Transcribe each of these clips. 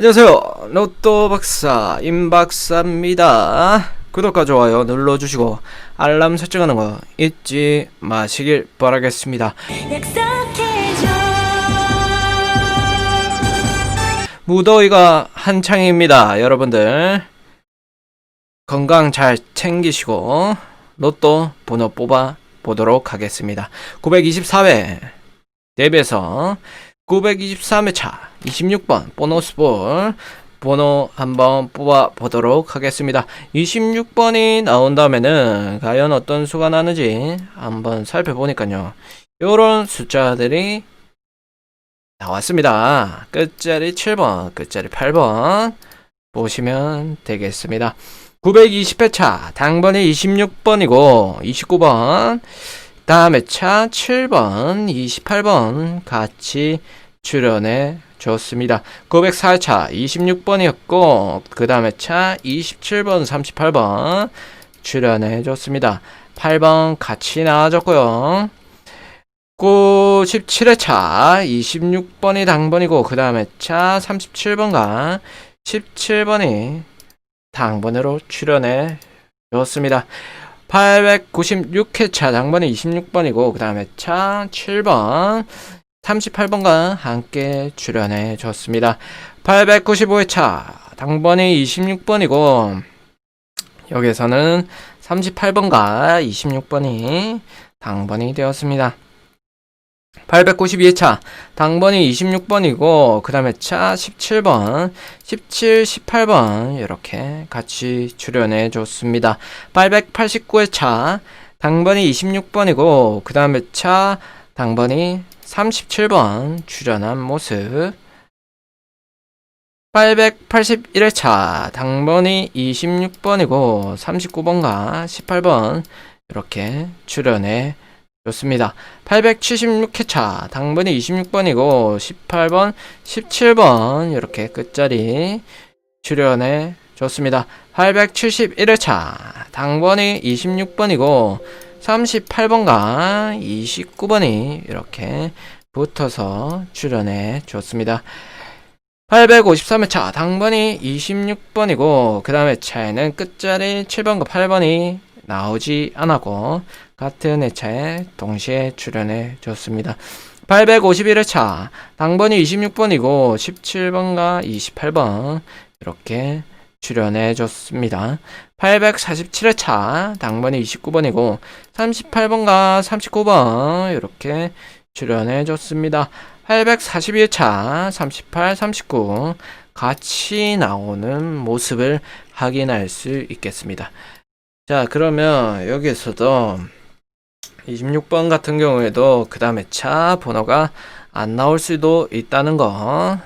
안녕하세요. 로또 박사 임박사입니다. 구독과 좋아요 눌러주시고 알람 설정하는 거 잊지 마시길 바라겠습니다. 무더위가 한창입니다. 여러분들 건강 잘 챙기시고 로또 번호 뽑아 보도록 하겠습니다. 924회 대비해서 923회 차 26번 보너스 볼 번호 한번 뽑아 보도록 하겠습니다. 26번이 나온다면은 과연 어떤 수가 나는지 한번 살펴보니까요. 요런 숫자들이 나왔습니다. 끝자리 7번, 끝자리 8번 보시면 되겠습니다. 920회 차 당번이 26번이고 29번 다음에 차 7번, 28번 같이 출연해 줬습니다. 904차 26번이었고 그 다음에 차 27번, 38번 출연해 줬습니다. 8번 같이 나와줬고요. 97회 차 26번이 당번이고 그 다음에 차 37번과 17번이 당번으로 출연해 줬습니다. 896회 차 당번이 26번이고 그 다음에 차 7번 38번과 함께 출연해 줬습니다. 895회 차 당번이 26번이고 여기서는 38번과 26번이 당번이 되었습니다. 892차 당번이 26번이고 그 다음에 차 17번 17, 18번 이렇게 같이 출연해 줬습니다 889회 차 당번이 26번이고 그 다음에 차 당번이 37번 출연한 모습 881회 차 당번이 26번이고 39번과 18번 이렇게 출연해 좋습니다. 876회차 당번이 26번이고 18번, 17번 이렇게 끝자리 출연해 줬습니다. 871회차 당번이 26번이고 38번과 29번이 이렇게 붙어서 출연해 줬습니다. 853회차 당번이 26번이고 그 다음에 차에는 끝자리 7번과 8번이 나오지 않았고 같은 회차에 동시에 출연해 줬습니다. 851회차 당번이 26번이고 17번과 28번 이렇게 출연해 줬습니다. 847회차 당번이 29번이고 38번과 39번 이렇게 출연해 줬습니다. 842회차 38, 39 같이 나오는 모습을 확인할 수 있겠습니다. 자, 그러면 여기에서도 26번 같은 경우에도 그 다음에 차 번호가 안 나올 수도 있다는 거.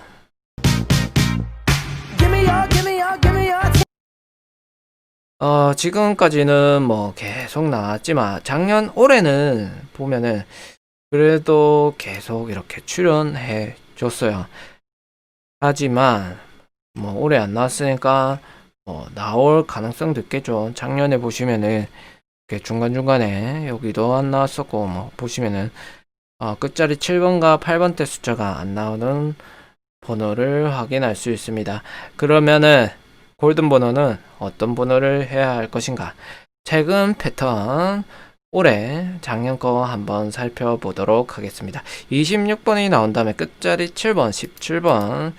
어, 지금까지는 뭐 계속 나왔지만 작년 올해는 보면은 그래도 계속 이렇게 출연해 줬어요. 하지만 뭐 올해 안 나왔으니까 뭐 나올 가능성도 있겠죠. 작년에 보시면은 이렇게 중간중간에 여기도 안 나왔었고 뭐 보시면은 어, 끝자리 7번과 8번대 숫자가 안 나오는 번호를 확인할 수 있습니다. 그러면은 골든 번호는 어떤 번호를 해야 할 것인가? 최근 패턴 올해 작년 거 한번 살펴보도록 하겠습니다. 26번이 나온 다음에 끝자리 7번, 17번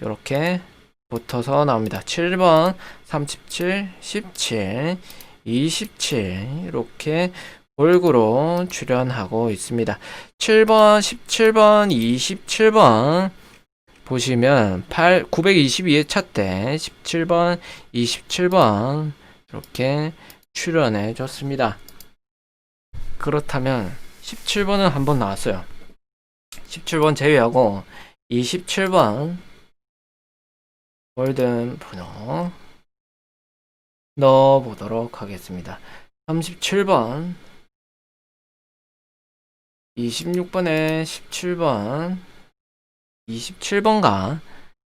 이렇게 붙어서 나옵니다. 7번, 37, 17, 27 이렇게 골고루 출연하고 있습니다. 7번, 17번, 27번 보시면 8 922회 차때 17번, 27번 이렇게 출연해 줬습니다. 그렇다면 17번은 한 번 나왔어요. 17번 제외하고 27번 골든 번호 넣어 보도록 하겠습니다. 37번 26번에 17번 27번과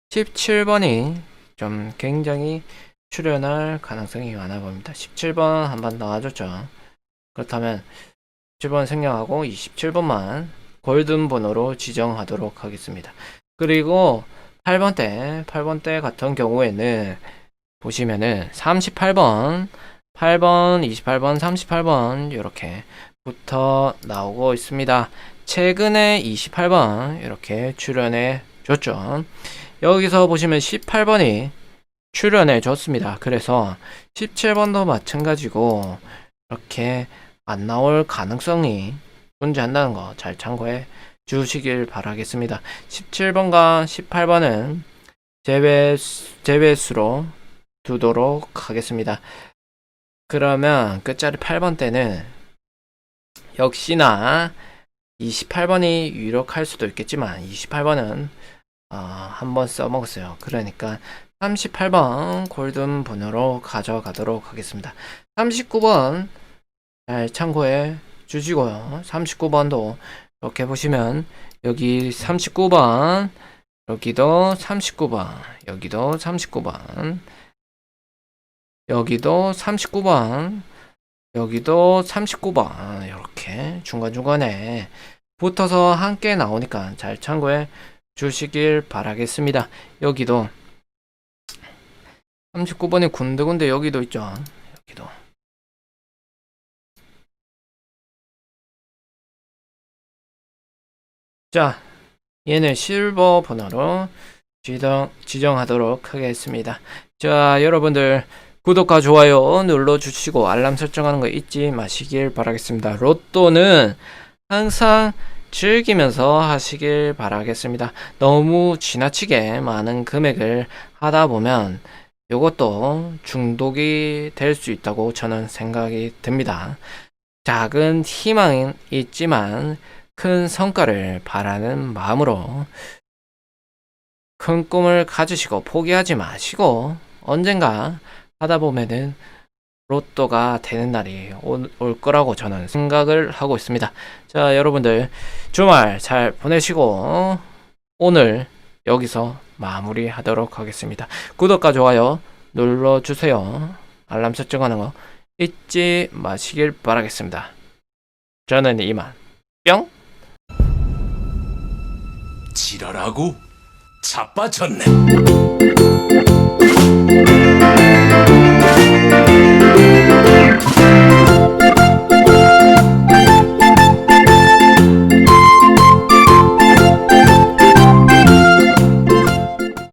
17번이 좀 굉장히 출연할 가능성이 많아 보입니다. 17번 한번 나와줬죠. 그렇다면 17번 생략하고 27번만 골든 번호로 지정하도록 하겠습니다. 그리고 8번대, 8번대 같은 경우에는 보시면은 38번, 8번, 28번, 38번 이렇게 붙어 나오고 있습니다. 최근에 28번 이렇게 출연해 줬죠. 여기서 보시면 18번이 출연해 줬습니다. 그래서 17번도 마찬가지고 이렇게 안 나올 가능성이 존재한다는 거 잘 참고해 주시길 바라겠습니다. 17번과 18번은 제외, 제외수로 두도록 하겠습니다. 그러면 끝자리 8번 때는 역시나 28번이 유력할 수도 있겠지만 28번은 어, 한번 써먹었어요. 그러니까 38번 골든 번호로 가져가도록 하겠습니다. 39번 잘 참고해 주시고요. 39번도 이렇게 보시면 여기 39번 여기도 39번 여기도 39번 여기도 39번 여기도 39번 이렇게 중간중간에 붙어서 함께 나오니까 잘 참고해 주시길 바라겠습니다. 여기도 39번이 군데군데 여기도 있죠. 여기도 자, 얘는 실버 번호로 지정, 지정하도록 하겠습니다. 자, 여러분들 구독과 좋아요 눌러주시고 알람 설정하는 거 잊지 마시길 바라겠습니다. 로또는 항상 즐기면서 하시길 바라겠습니다. 너무 지나치게 많은 금액을 하다 보면 이것도 중독이 될 수 있다고 저는 생각이 듭니다. 작은 희망은 있지만 큰 성과를 바라는 마음으로 큰 꿈을 가지시고 포기하지 마시고 언젠가 하다 보면은 로또가 되는 날이 올, 올 거라고 저는 생각을 하고 있습니다. 자, 여러분들 주말 잘 보내시고 오늘 여기서 마무리하도록 하겠습니다. 구독과 좋아요 눌러주세요. 알람 설정하는 거 잊지 마시길 바라겠습니다. 저는 이만 뿅! 지랄하고 자빠졌네.